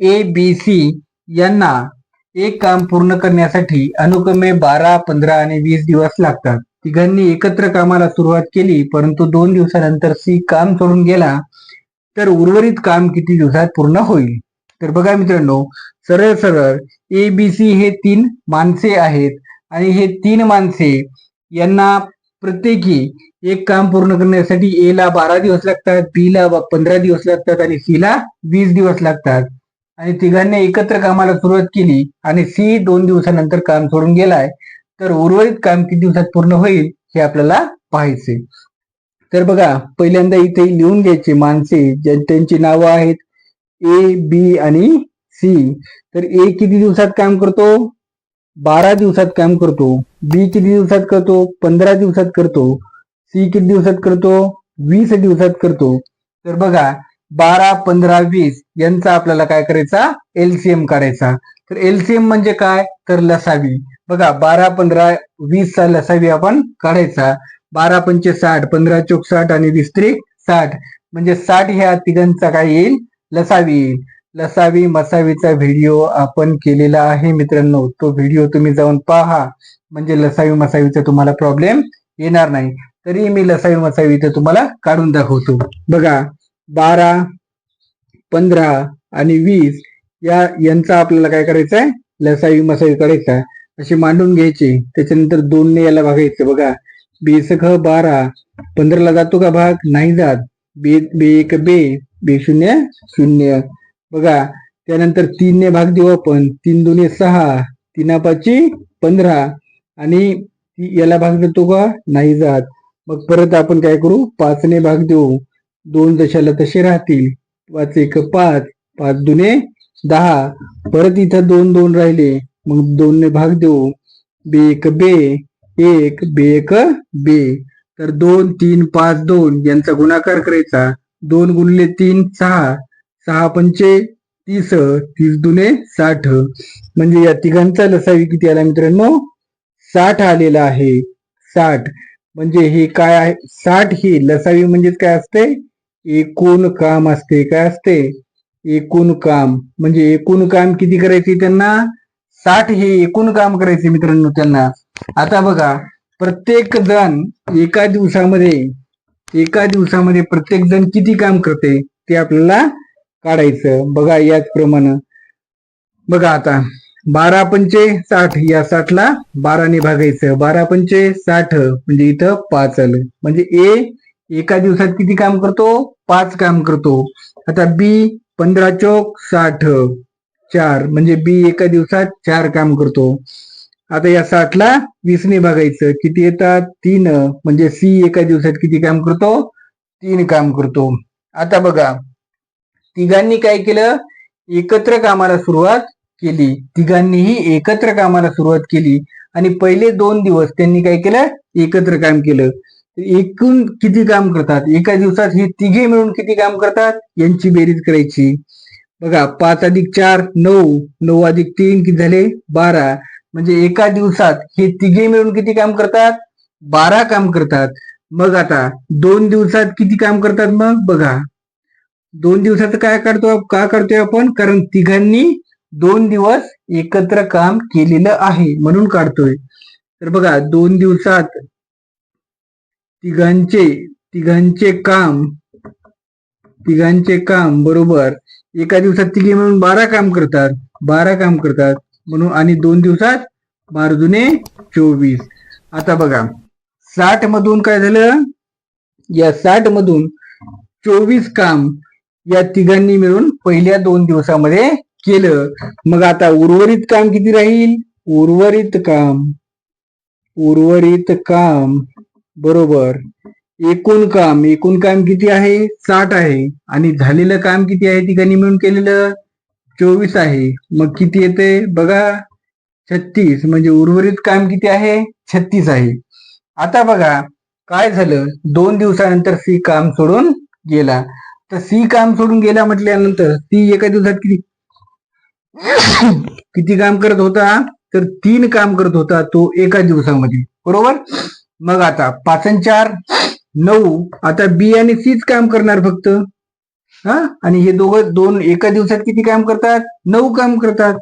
A B C यांना एक काम पूर्ण करण्यासाठी अनुक्रमे बारा पंधरा आणि वीस दिवस लागतात. तिघांनी एकत्र कामाला सुरुवात केली परंतु दोन दिवसानंतर सी काम सोडून गेला तर उर्वरित काम किती दिवसात पूर्ण होईल? तर बघा मित्रांनो सरळ सरळ ए बी सी हे तीन माणसे आहेत आणि हे तीन माणसे यांना प्रत्येकी एक काम पूर्ण करण्यासाठी ए ला बारा दिवस लागतात बी ला पंधरा दिवस लागतात आणि सी ला वीस दिवस लागतात. आणि तिघांनी एकत्र कामाला सुरुवात केली आणि सी दोन दिवसानंतर काम सोडून गेलाय. तर उर्वरित काम किती दिवसात पूर्ण होईल हे आपल्याला पाहायचे तर बघा पहिल्यांदा इथे लिहून घ्यायचे माणसे त्यांची नावं आहेत ए बी आणि सी तर ए किती दिवसात काम करतो? बारा दिवसात काम करतो. बी किती दिवसात करतो? पंधरा दिवसात करतो. सी किती दिवसात करतो? वीस दिवसात करतो. तर बघा बारा पंधरा वीस यांचा आपल्याला काय करायचा? एलसीएम काढायचा तर एलसीएम म्हणजे काय? तर लसावी. बघा बारा पंधरा वीस चा लसावी आपण काढायचा. बारा पंचे साठ पंधरा चोक साठ आणि वीस त्रिक साठ. म्हणजे साठ ह्या तिघांचा काय येईल? लसावी येईल. लसावी मसावीचा व्हिडिओ आपण केलेला आहे मित्रांनो. तो व्हिडिओ तुम्ही जाऊन पहा. म्हणजे लसावी मसावीचा तुम्हाला प्रॉब्लेम येणार नाही. तरी मी लसावी मसावी इथे तुम्हाला काढून दाखवतो. बघा बारा पंधरा आणि वीस या यांचा आपल्याला काय करायचं आहे? लसावी मसावी करायचा अशी मांडून घ्यायचे. त्याच्यानंतर दोनने याला भागायचं. बघा बेसख बारा पंधराला जातो का भाग? नाही जात. बे बे एक बे बे शून्य शून्य. बघा त्यानंतर तीनने भाग देऊ आपण. तीन दोन्ही सहा तीना पाची पंधरा. आणि याला भाग देतो का? नाही जात. मग परत आपण काय करू? पाचने भाग देऊ. दोन दशाला तसे राहतील. पाच एक पाच पाच दुने दहा. परत इथं दोन दोन राहिले. मग दोनने भाग देऊ. बे एक बे एक बे एक बे. तर दोन तीन पाच दोन यांचा गुणाकार करायचा. दोन गुणले तीन सहा. सहा पंचे तीस तीस दुने साठ. म्हणजे या तिघांचा लसावी किती आला मित्रांनो? साठ आलेला आहे. साठ. म्हणजे हे काय आहे? साठ ही लसावी म्हणजेच काय असते? एकूण काम असते. काय असते? एकूण काम. म्हणजे एकूण काम किती करायचे त्यांना? साठ हे एकूण काम करायचे मित्रांनो त्यांना. आता बघा प्रत्येक जण एका दिवसामध्ये एका दिवसामध्ये प्रत्येक जण किती काम करते ते आपल्याला काढायचं. बघा याचप्रमाणे. बघा आता बारा पंचे साठ या साठला बाराने भागायचं. बारा पंचे साठ म्हणजे इथं पाच आलं म्हणजे ए एका दिवसात किती काम करतो? पाच काम करतो. आता बी पंधरा चौक साठ. चार. म्हणजे बी एका दिवसात चार काम करतो. आता या साठला वीसने भागायचं. किती येतात? तीन. म्हणजे सी एका दिवसात किती काम करतो? तीन काम करतो. आता बघा. तिघांनी काय केलं? एकत्र कामाला सुरुवात केली. तिघांनीही एकत्र कामाला सुरुवात केली. आणि पहिले दोन दिवस त्यांनी काय केलं? एकत्र काम केलं. एकूण किती काम करतात? एका दिवसात हे तिघे मिळून किती काम करतात? यांची बेरीज करायची. बघा पाच अधिक चार नऊ. नऊ अधिक तीन किती झाले? बारा. म्हणजे एका दिवसात हे तिघे मिळून किती काम करतात? बारा काम करतात. मग आता दोन दिवसात किती काम करतात मग? बघा. दोन दिवसाचं काय करतो का करतोय आपण? कारण तिघांनी दोन दिवस एकत्र काम केलेलं आहे म्हणून काढतोय. तर बघा दोन दिवसात तिघांचे तिघांचे काम तिघांचे काम बरोबर. एका दिवसात तिघे मिळून बारा काम करतात बारा काम करतात. म्हणून आणि दोन दिवसात बारा जुने चोवीस. आता बघा साठ मधून काय झालं? या साठ मधून चोवीस काम या तिघांनी मिळून पहिल्या दोन दिवसामध्ये केलं. मग आता उर्वरित काम किती राहील? उर्वरित काम. उर्वरित काम. बरोबर. एकूण काम एकूण काम किती आहे? साठ आहे. आणि झालेलं काम किती आहे? तिघांनी मिळून केलेलं चोवीस आहे. मग किती येते? बघा. छत्तीस. म्हणजे उर्वरित काम किती आहे? छत्तीस आहे. आता बघा. काय झालं? दोन दिवसानंतर सी काम सोडून गेला. तर सी काम सोडून गेला म्हटल्यानंतर सी एका दिवसात किती? किती काम करत होता? तर तीन काम करत होता तो एका दिवसामध्ये. बरोबर? मग आता पाच आणि चार नऊ आता बी आणि सीच काम करणार फक्त. हा? आणि हे दोघं दोन एका दिवसात किती काम करतात? नऊ काम करतात.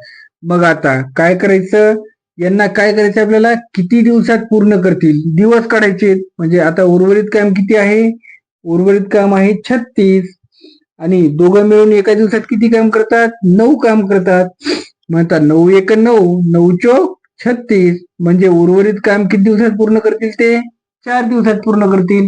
मग आता काय करायचं? यांना काय करायचं आपल्याला? किती दिवसात पूर्ण करतील? दिवस काढायचे. म्हणजे आता उर्वरित काम किती आहे? उर्वरित काम आहे छत्तीस. आणि दोघं मिळून एका दिवसात किती काम करतात? नऊ काम करतात. म्हणतात नऊ एक नऊ नऊ चौक छत्तीस. म्हणजे उर्वरित काम किती दिवसात पूर्ण करतील ते? चार दिवसात पूर्ण करतील.